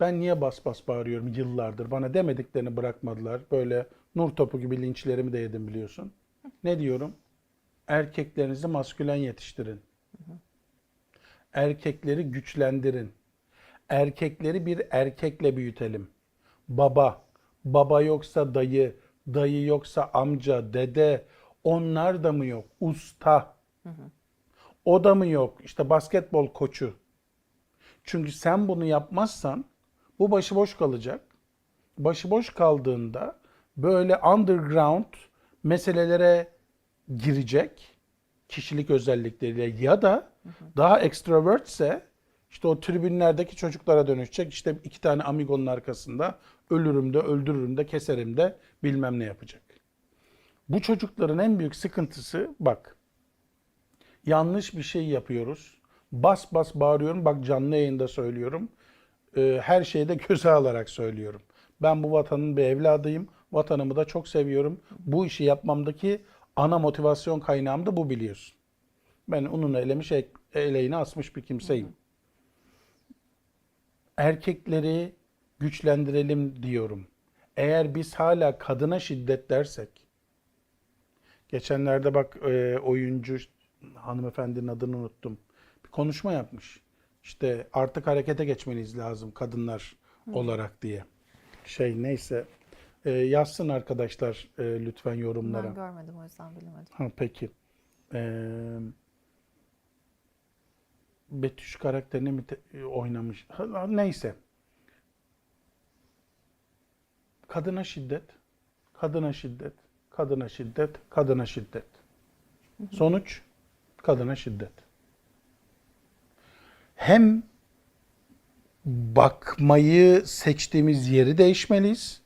Ben niye bas bas bağırıyorum yıllardır? Bana demediklerini bırakmadılar. Böyle nur topu gibi linçlerimi de yedim biliyorsun. Ne diyorum? Erkeklerinizi maskülen yetiştirin. Erkekleri güçlendirin. Erkekleri bir erkekle büyütelim. Baba, baba yoksa dayı, dayı yoksa amca, dede, onlar da mı yok? Usta. O da mı yok? İşte basketbol koçu. Çünkü sen bunu yapmazsan bu başıboş kalacak. Başıboş kaldığında böyle underground meselelere girecek kişilik özellikleriyle ya da daha extrovertse işte o tribünlerdeki çocuklara dönüşecek. İşte iki tane amigonun arkasında ölürüm de öldürürüm de keserim de bilmem ne yapacak. Bu çocukların en büyük sıkıntısı bak yanlış bir şey yapıyoruz. Bas bas bağırıyorum. Bak canlı yayında söylüyorum. Ee, her şeyi de göze alarak söylüyorum. Ben bu vatanın bir evladıyım. Vatanımı da çok seviyorum. Bu işi yapmamdaki ana motivasyon kaynağım da bu biliyorsun. Ben ununu elemiş, eleğini asmış bir kimseyim. Erkekleri güçlendirelim diyorum. Eğer biz hala kadına şiddet dersek, Geçenlerde bak e, oyuncu hanımefendinin adını unuttum. Bir konuşma yapmış. İşte artık harekete geçmeniz lazım kadınlar olarak diye. Şey neyse e, yazsın arkadaşlar e, lütfen yorumlara. Ben görmedim o yüzden bilemedim. Ha, peki. Ee, Betüş karakterini mi oynamış? Ha, Neyse. Kadına şiddet, kadına şiddet, kadına şiddet, kadına şiddet. Sonuç kadına şiddet. Hem bakmayı seçtiğimiz yeri değişmeliyiz.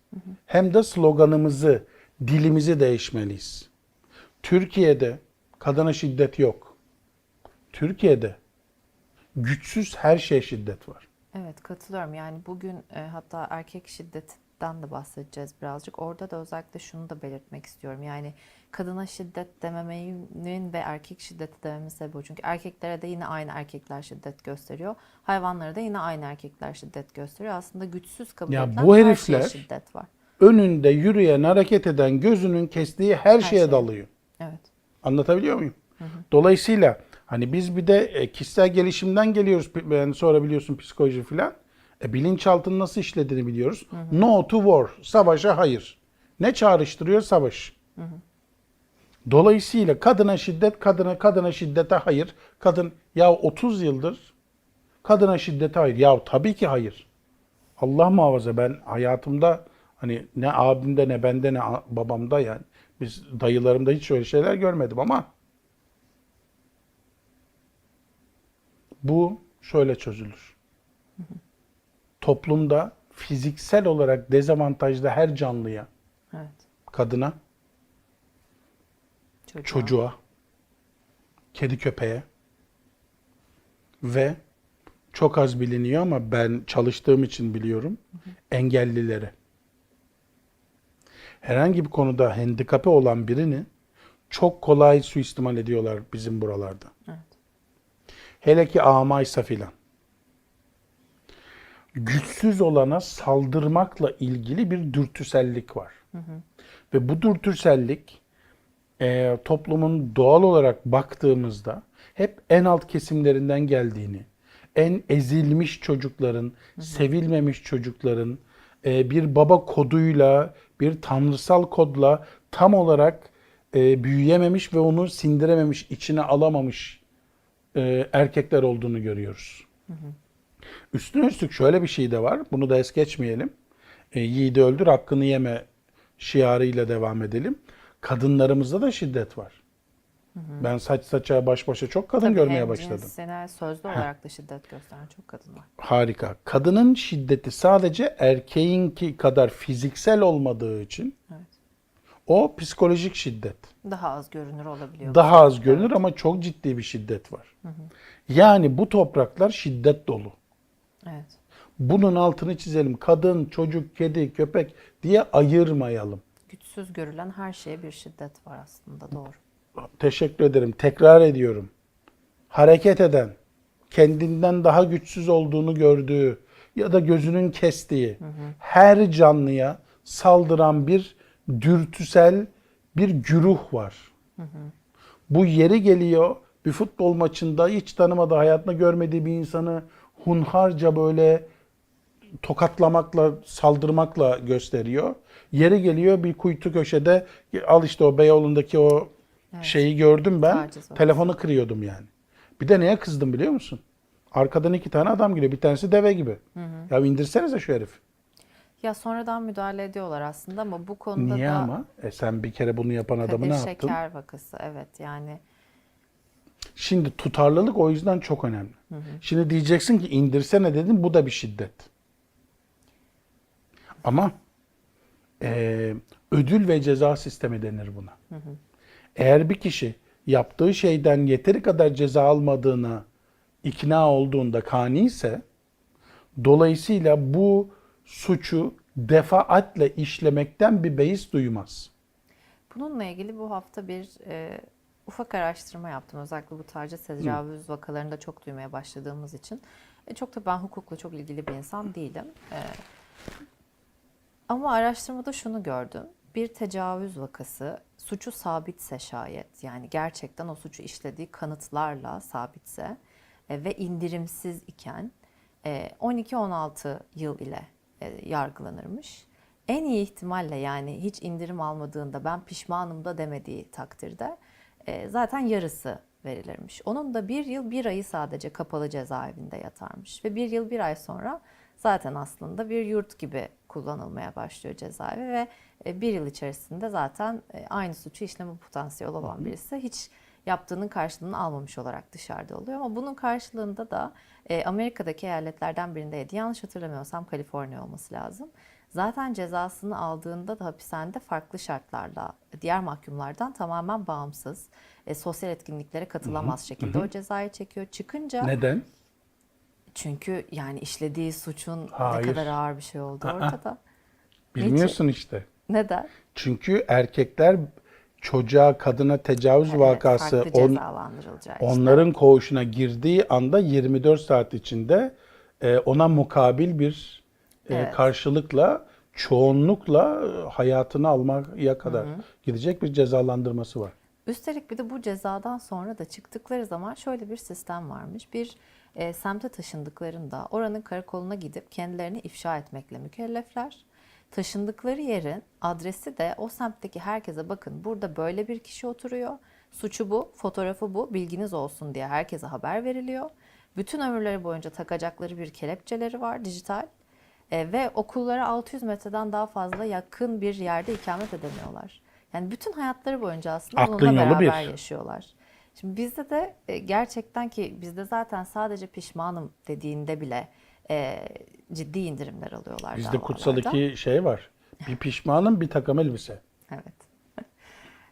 Hem de sloganımızı, dilimizi değişmeliyiz. Türkiye'de kadına şiddet yok. Türkiye'de güçsüz her şeye şiddet var. Evet katılıyorum. Yani bugün e, hatta erkek şiddetinden de bahsedeceğiz birazcık. Orada da özellikle şunu da belirtmek istiyorum. Yani kadına şiddet dememenin ve erkek şiddeti dememin sebebi. Çünkü erkeklere de yine aynı erkekler şiddet gösteriyor. Hayvanlara da yine aynı erkekler şiddet gösteriyor. Aslında güçsüz kabul Ya edilen bu her herifler- şeye şiddet var. Önünde yürüyen, hareket eden, gözünün kestiği her, şeye şeye. dalıyor. Evet. Anlatabiliyor muyum? Dolayısıyla hani biz bir de e, kişisel gelişimden geliyoruz. Yani sonra biliyorsun psikoloji filan. E, bilinçaltının nasıl işlediğini biliyoruz. No to war. Savaşa hayır. Ne çağrıştırıyor? Savaş. Dolayısıyla kadına şiddet, kadına kadına şiddete hayır. Kadın ya 30 yıldır kadına şiddete hayır. Ya tabii ki hayır. Allah muhafaza ben hayatımda hani ne abimde ne bende ne babamda yani biz dayılarımda hiç öyle şeyler görmedim ama bu şöyle çözülür. Toplumda fiziksel olarak dezavantajlı her canlıya, Evet. kadına, Çocuğa. çocuğa, kedi köpeğe ve çok az biliniyor ama ben çalıştığım için biliyorum engellilere. Herhangi bir konuda handikapı olan birini çok kolay suistimal ediyorlar bizim buralarda. Evet. Hele ki amaysa filan. Güçsüz olana saldırmakla ilgili bir dürtüsellik var. Ve bu dürtüsellik e, toplumun doğal olarak baktığımızda hep en alt kesimlerinden geldiğini, en ezilmiş çocukların, sevilmemiş çocukların e, bir baba koduyla, bir tanrısal kodla tam olarak e, büyüyememiş ve onu sindirememiş, içine alamamış e, erkekler olduğunu görüyoruz. Üstüne üstlük şöyle bir şey de var. Bunu da es geçmeyelim. E, yiğidi öldür, hakkını yeme şiarıyla devam edelim. Kadınlarımızda da şiddet var. Ben saç saça baş başa çok kadın Tabii görmeye hem başladım. cinsine sözlü olarak da şiddet gösteren çok kadın var. Harika. Kadının şiddeti sadece erkeğinki kadar fiziksel olmadığı için Evet. o psikolojik şiddet. Daha az görünür olabiliyor. Daha az görünür ama çok ciddi bir şiddet var. Yani bu topraklar şiddet dolu. Evet. Bunun altını çizelim. Kadın, çocuk, kedi, köpek diye ayırmayalım. Güçsüz görülen her şeye bir şiddet var aslında doğru. Teşekkür ederim. Tekrar ediyorum. Hareket eden, kendinden daha güçsüz olduğunu gördüğü, ya da gözünün kestiği her canlıya saldıran bir dürtüsel bir güruh var. Bu yeri geliyor bir futbol maçında hiç tanımadığı hayatında görmediği bir insanı hunharca böyle tokatlamakla, saldırmakla gösteriyor. Yeri geliyor bir kuytu köşede al işte o Beyoğlu'ndaki o Evet. şeyi gördüm ben. Telefonu kırıyordum yani. Bir de neye kızdım biliyor musun? Arkadan iki tane adam geliyor. Bir tanesi deve gibi. Ya indirsenize şu herif. Ya sonradan müdahale ediyorlar aslında ama bu konuda Niye da ama? E sen bir kere bunu yapan adamı Kadir ne yaptın? Şeker vakası evet yani Şimdi tutarlılık o yüzden çok önemli. Şimdi diyeceksin ki indirsene dedim bu da bir şiddet. Ama eee, ödül ve ceza sistemi denir buna. Eğer bir kişi yaptığı şeyden yeteri kadar ceza almadığına ikna olduğunda kani ise dolayısıyla bu suçu defaatle işlemekten bir beis duymaz. Bununla ilgili bu hafta bir e, ufak araştırma yaptım. Özellikle bu taciz tecavüz vakalarını da çok duymaya başladığımız için. E, çok da ben hukukla çok ilgili bir insan değilim. E, ama araştırmada şunu gördüm. Bir tecavüz vakası suçu sabitse şayet yani gerçekten o suçu işlediği kanıtlarla sabitse e, ve indirimsiz iken e, 12-16 yıl ile e, yargılanırmış. En iyi ihtimalle yani hiç indirim almadığında ben pişmanım da demediği takdirde zaten yarısı verilirmiş. Onun da bir yıl bir ayı sadece kapalı cezaevinde yatarmış. Ve bir yıl bir ay sonra zaten aslında bir yurt gibi kullanılmaya başlıyor cezaevi ve e, bir yıl içerisinde zaten e, aynı suçu işleme potansiyeli olan birisi hiç yaptığının karşılığını almamış olarak dışarıda oluyor. Ama bunun karşılığında da e, Amerika'daki eyaletlerden birindeydi. Yanlış hatırlamıyorsam Kaliforniya olması lazım. Zaten cezasını aldığında da hapishanede farklı şartlarla diğer mahkumlardan tamamen bağımsız, e, sosyal etkinliklere katılamaz şekilde o cezayı çekiyor. Çıkınca Neden? çünkü yani işlediği suçun Hayır. ne kadar ağır bir şey oldu Aa. ortada. Bilmiyorsun işte. Neden? Çünkü erkekler çocuğa, kadına tecavüz Evet, vakası on- cezalandırılacağı işte. onların koğuşuna girdiği anda 24 saat içinde e, ona mukabil bir Evet. karşılıkla çoğunlukla e, hayatını almaya kadar gidecek bir cezalandırması var. Üstelik bir de bu cezadan sonra da çıktıkları zaman şöyle bir sistem varmış. Bir e, semte taşındıklarında oranın karakoluna gidip kendilerini ifşa etmekle mükellefler. Taşındıkları yerin adresi de o semtteki herkese bakın burada böyle bir kişi oturuyor. Suçu bu, fotoğrafı bu, bilginiz olsun diye herkese haber veriliyor. Bütün ömürleri boyunca takacakları bir kelepçeleri var dijital. E, ve okullara 600 metreden daha fazla yakın bir yerde ikamet edemiyorlar. Yani bütün hayatları boyunca aslında Aklın yolu beraber bir. yaşıyorlar. Şimdi bizde de e, gerçekten ki bizde zaten sadece pişmanım dediğinde bile e, ciddi indirimler alıyorlar Bizde iki şey var. Bir pişmanım bir takım elbise. Evet.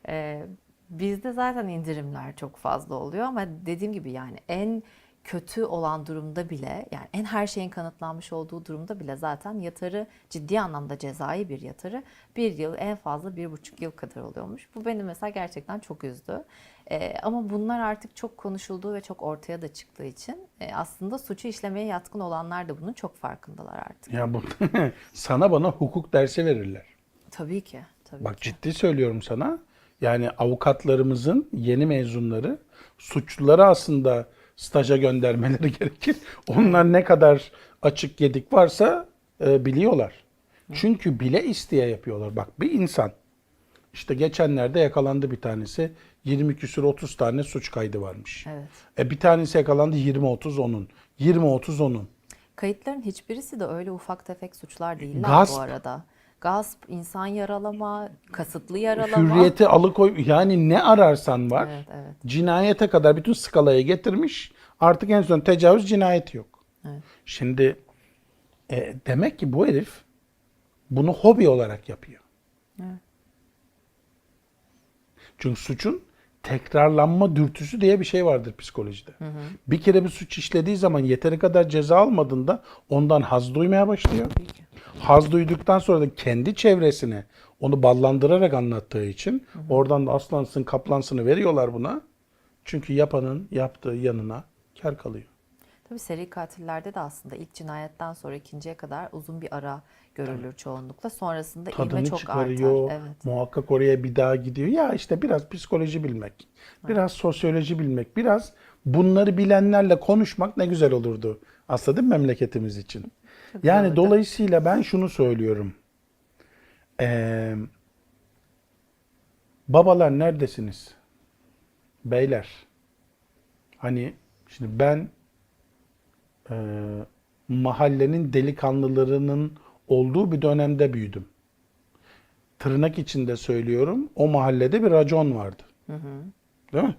Ee, bizde zaten indirimler çok fazla oluyor ama dediğim gibi yani en kötü olan durumda bile yani en her şeyin kanıtlanmış olduğu durumda bile zaten yatarı ciddi anlamda cezai bir yatarı bir yıl en fazla bir buçuk yıl kadar oluyormuş. Bu beni mesela gerçekten çok üzdü. Ee, ama bunlar artık çok konuşulduğu ve çok ortaya da çıktığı için e, aslında suçu işlemeye yatkın olanlar da bunun çok farkındalar artık. Ya bu sana bana hukuk dersi verirler. Tabii ki. Tabii Bak ki. ciddi söylüyorum sana. Yani avukatlarımızın yeni mezunları suçluları aslında staja göndermeleri gerekir. Onlar ne kadar açık yedik varsa e, biliyorlar. Çünkü bile isteye yapıyorlar. Bak bir insan işte geçenlerde yakalandı bir tanesi. 20 küsür 30 tane suç kaydı varmış. Evet. E bir tanesi yakalandı 20-30 onun. 20-30 onun. Kayıtların hiçbirisi de öyle ufak tefek suçlar değiller Gasp. bu arada. Gasp, insan yaralama, kasıtlı yaralama. Hürriyeti alıkoy yani ne ararsan var. Evet, evet. Cinayete kadar bütün skalaya getirmiş. Artık en son tecavüz cinayeti yok. Evet. Şimdi e, demek ki bu herif bunu hobi olarak yapıyor. Evet. Çünkü suçun tekrarlanma dürtüsü diye bir şey vardır psikolojide. Bir kere bir suç işlediği zaman yeteri kadar ceza almadığında ondan haz duymaya başlıyor. Haz duyduktan sonra da kendi çevresine onu ballandırarak anlattığı için oradan da aslansın kaplansını veriyorlar buna. Çünkü yapanın yaptığı yanına kar kalıyor. Tabii seri katillerde de aslında ilk cinayetten sonra ikinciye kadar uzun bir ara görülür çoğunlukla. Sonrasında Tadını çok çıkarıyor. artar. Evet. Muhakkak oraya bir daha gidiyor. Ya işte biraz psikoloji bilmek, biraz sosyoloji bilmek, biraz bunları bilenlerle konuşmak ne güzel olurdu. Aslında değil mi memleketimiz için? Çok yani olurdu. dolayısıyla ben şunu söylüyorum. Ee, babalar neredesiniz? Beyler. Hani şimdi ben e, mahallenin delikanlılarının olduğu bir dönemde büyüdüm. Tırnak içinde söylüyorum. O mahallede bir racon vardı. Değil mi?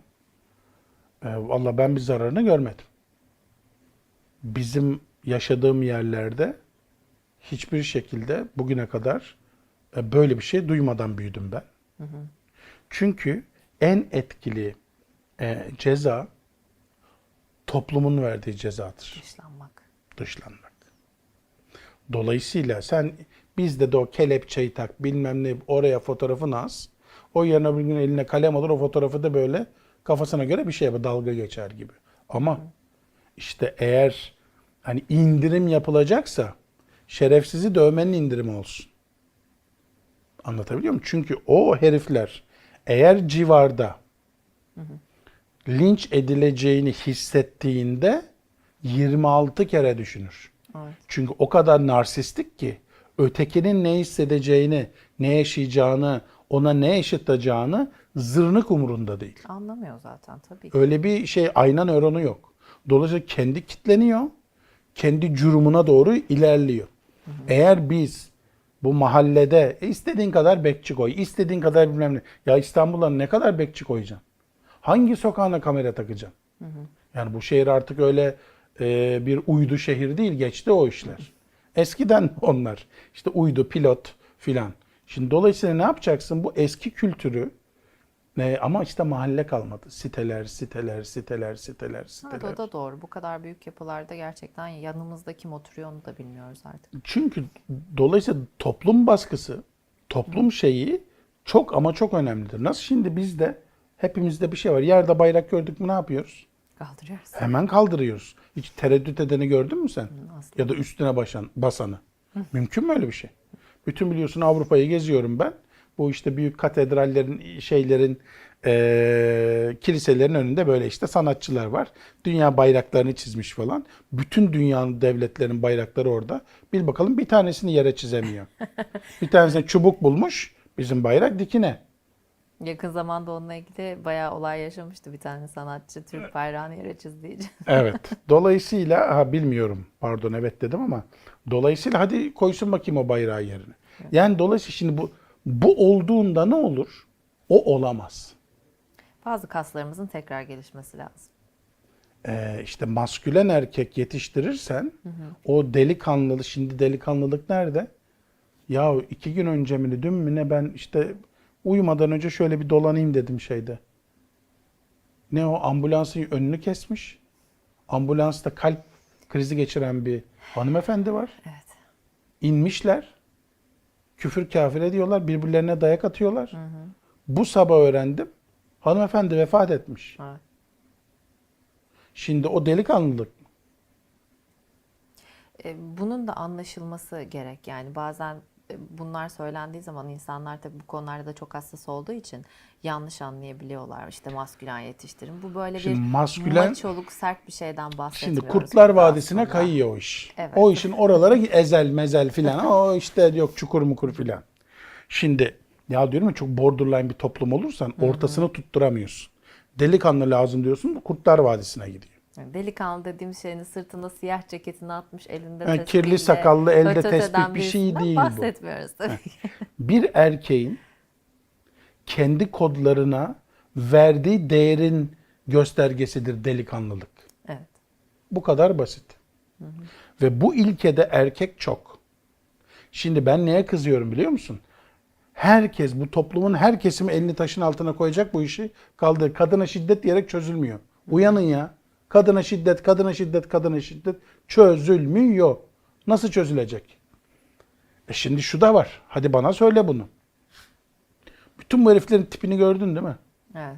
E, Valla ben bir zararını görmedim. Bizim yaşadığım yerlerde hiçbir şekilde bugüne kadar e, böyle bir şey duymadan büyüdüm ben. Çünkü en etkili e, ceza toplumun verdiği cezadır. Dışlanmak. Dışlanmak. Dolayısıyla sen bizde de o kelepçeyi tak bilmem ne oraya fotoğrafını as. O yarın öbür gün eline kalem alır o fotoğrafı da böyle kafasına göre bir şey yapar dalga geçer gibi. Ama işte eğer hani indirim yapılacaksa şerefsizi dövmenin indirimi olsun. Anlatabiliyor muyum? Çünkü o herifler eğer civarda linç edileceğini hissettiğinde 26 kere düşünür. Evet. Çünkü o kadar narsistik ki ötekinin ne hissedeceğini, ne yaşayacağını, ona ne yaşatacağını zırnık umurunda değil. Anlamıyor zaten tabii ki. Öyle bir şey ayna nöronu yok. Dolayısıyla kendi kitleniyor, kendi cürumuna doğru ilerliyor. Eğer biz bu mahallede e, istediğin kadar bekçi koy, istediğin kadar bilmem ne. Ya İstanbul'a ne kadar bekçi koyacaksın? Hangi sokağına kamera takacaksın? Yani bu şehir artık öyle e, bir uydu şehir değil, geçti o işler. Eskiden onlar işte uydu, pilot filan. Şimdi dolayısıyla ne yapacaksın? Bu eski kültürü ne ama işte mahalle kalmadı. Siteler, siteler, siteler, siteler, Evet, siteler. o da doğru. Bu kadar büyük yapılarda gerçekten yanımızda kim oturuyor onu da bilmiyoruz artık. Çünkü dolayısıyla toplum baskısı, toplum şeyi çok ama çok önemlidir. Nasıl şimdi bizde hepimizde bir şey var. Yerde bayrak gördük mü ne yapıyoruz? Kaldırıyoruz. Hemen kaldırıyoruz. Hiç tereddüt edeni gördün mü sen? asla. Ya da üstüne basan, basanı. Mümkün mü öyle bir şey? Bütün biliyorsun Avrupa'yı geziyorum ben. Bu işte büyük katedrallerin, şeylerin, eee, kiliselerin önünde böyle işte sanatçılar var. Dünya bayraklarını çizmiş falan. Bütün dünyanın devletlerin bayrakları orada. Bil bakalım bir tanesini yere çizemiyor. bir tanesine çubuk bulmuş. Bizim bayrak dikine. Yakın zamanda onunla ilgili bayağı olay yaşamıştı bir tane sanatçı Türk bayrağını yere çizdiği. Evet. Dolayısıyla ha bilmiyorum. Pardon evet dedim ama dolayısıyla hadi koysun bakayım o bayrağı yerine. Yani dolayısıyla şimdi bu bu olduğunda ne olur? O olamaz. Bazı kaslarımızın tekrar gelişmesi lazım. Ee, işte maskülen erkek yetiştirirsen o delikanlılık şimdi delikanlılık nerede? Ya iki gün önce mi dün mü ne ben işte uyumadan önce şöyle bir dolanayım dedim şeyde. Ne o ambulansın önünü kesmiş. Ambulansta kalp krizi geçiren bir hanımefendi var. Evet. İnmişler. Küfür kafir ediyorlar. Birbirlerine dayak atıyorlar. Bu sabah öğrendim. Hanımefendi vefat etmiş. evet. Şimdi o delikanlılık E, Bunun da anlaşılması gerek. Yani bazen bunlar söylendiği zaman insanlar tabii bu konularda da çok hassas olduğu için yanlış anlayabiliyorlar. İşte maskülen yetiştirim. Bu böyle Şimdi bir maskülen- maçoluk sert bir şeyden bahsetmiyoruz. Şimdi Kurtlar Vadisi'ne aslında. kayıyor o iş. Evet. O işin oralara ezel mezel filan. o işte yok çukur mukur filan. Şimdi ya diyorum ya çok borderline bir toplum olursan ortasını tutturamıyorsun. Delikanlı lazım diyorsun Kurtlar Vadisi'ne gidiyor. Delikanlı dediğim şeyin sırtında siyah ceketini atmış elinde Yani kirli sakallı, elde tespih bir şey değil bu. bahsetmiyoruz tabii ki. Bir erkeğin kendi kodlarına verdiği değerin göstergesidir delikanlılık. Evet. Bu kadar basit. Ve bu ilkede erkek çok. Şimdi ben neye kızıyorum biliyor musun? Herkes, bu toplumun her kesimi elini taşın altına koyacak bu işi kaldı. Kadına şiddet diyerek çözülmüyor. Uyanın ya. Kadına şiddet, kadına şiddet, kadına şiddet çözülmüyor. Nasıl çözülecek? E şimdi şu da var. Hadi bana söyle bunu. Bütün bu heriflerin tipini gördün değil mi? Evet.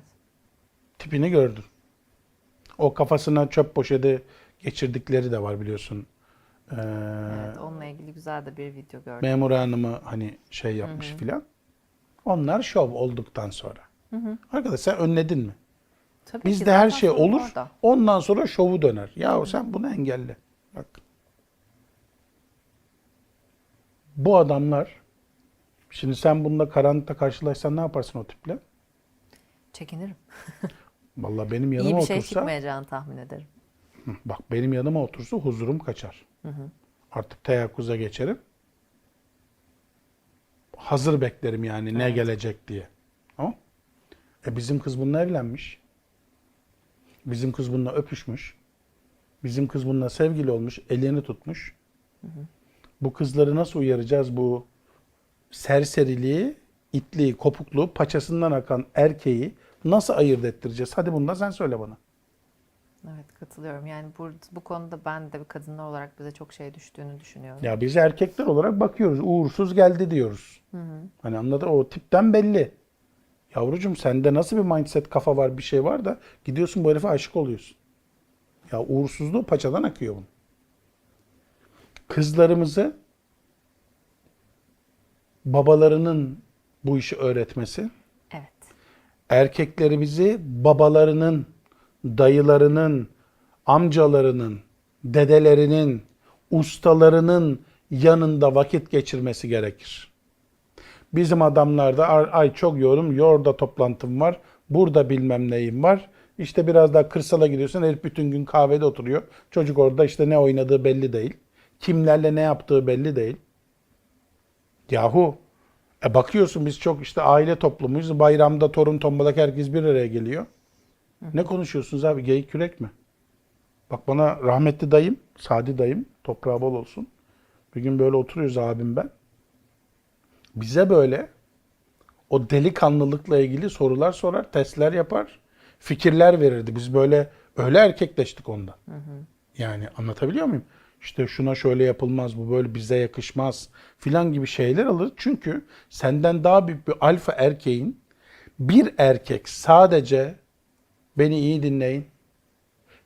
tipini gördün. O kafasına çöp poşeti geçirdikleri de var biliyorsun. Ee, Evet, onunla ilgili güzel de bir video gördüm. memur hanımı hani şey yapmış filan. Onlar şov olduktan sonra. Arkadaş sen önledin mi? Tabii ki Bizde her zaten şey sorun olur. orada. Ondan sonra şovu döner. Ya sen bunu engelle. Bak. Bu adamlar şimdi sen bununla karanlıkta karşılaşsan ne yaparsın o tiple? Çekinirim. Vallahi benim yanıma İyi bir şey otursa çıkmayacağını tahmin ederim. Hı, bak benim yanıma otursa huzurum kaçar. Artık teyakkuza geçerim. Hazır beklerim yani ne gelecek diye. Tamam? E bizim kız bununla evlenmiş. Bizim kız bununla öpüşmüş. Bizim kız bununla sevgili olmuş, elini tutmuş. Bu kızları nasıl uyaracağız bu serseriliği, itliği, kopukluğu, paçasından akan erkeği nasıl ayırt ettireceğiz? Hadi bunu da sen söyle bana. Evet katılıyorum. Yani bu, bu konuda ben de bir kadınlar olarak bize çok şey düştüğünü düşünüyorum. Ya biz erkekler olarak bakıyoruz. Uğursuz geldi diyoruz. Hani anladın o tipten belli. Yavrucuğum sende nasıl bir mindset kafa var bir şey var da gidiyorsun bu herife aşık oluyorsun. Ya uğursuzluğu paçadan akıyor bunun. Kızlarımızı babalarının bu işi öğretmesi, Evet. erkeklerimizi babalarının, dayılarının, amcalarının, dedelerinin, ustalarının yanında vakit geçirmesi gerekir. Bizim adamlarda "Ay- çok yoğunum, yorda toplantım var, burada bilmem neyim var. İşte biraz daha kırsala gidiyorsun, herif bütün gün kahvede oturuyor. Çocuk orada işte ne oynadığı belli değil. Kimlerle ne yaptığı belli değil. Yahu e bakıyorsun biz çok işte aile toplumuyuz. Bayramda torun tombalak herkes bir araya geliyor. Ne konuşuyorsunuz abi? Geyik kürek mi? Bak bana rahmetli dayım, Sadi dayım, toprağı bol olsun. Bir gün böyle oturuyoruz abim ben. Bize böyle o delikanlılıkla ilgili sorular sorar, testler yapar, fikirler verirdi. Biz böyle öyle erkekleştik ondan. Yani anlatabiliyor muyum? İşte şuna şöyle yapılmaz, bu böyle bize yakışmaz filan gibi şeyler alır. Çünkü senden daha büyük bir alfa erkeğin bir erkek sadece beni iyi dinleyin.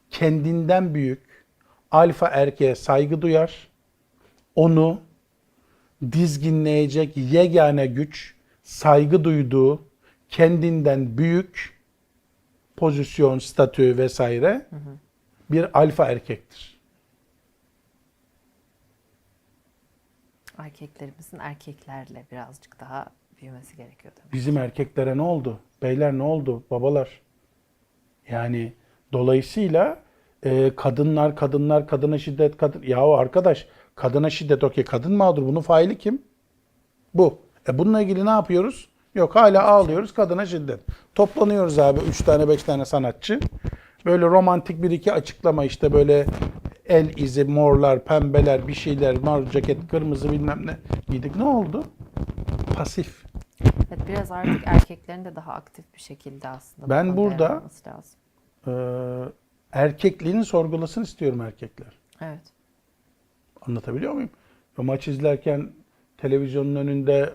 Kendinden büyük alfa erkeğe saygı duyar. Onu dizginleyecek yegane güç saygı duyduğu kendinden büyük pozisyon, statü vesaire bir alfa erkektir. Erkeklerimizin erkeklerle birazcık daha büyümesi gerekiyor tabii. Bizim erkeklere ne oldu? Beyler ne oldu? Babalar. Yani dolayısıyla e, kadınlar, kadınlar, kadına şiddet, kadın... Yahu arkadaş kadına şiddet okey. Kadın mağdur. Bunun faili kim? Bu. E bununla ilgili ne yapıyoruz? Yok hala ağlıyoruz kadına şiddet. Toplanıyoruz abi 3 tane 5 tane sanatçı. Böyle romantik bir iki açıklama işte böyle el izi, morlar, pembeler, bir şeyler, mor ceket, kırmızı bilmem ne giydik. Ne oldu? Pasif. Evet biraz artık erkeklerin de daha aktif bir şekilde aslında. Ben burada- lazım. Ee, erkekliğini sorgulasın istiyorum erkekler. Evet. Anlatabiliyor muyum? Ve maç izlerken televizyonun önünde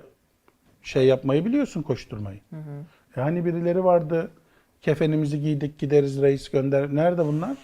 şey yapmayı biliyorsun koşturmayı. Yani birileri vardı kefenimizi giydik gideriz reis gönder. Nerede bunlar?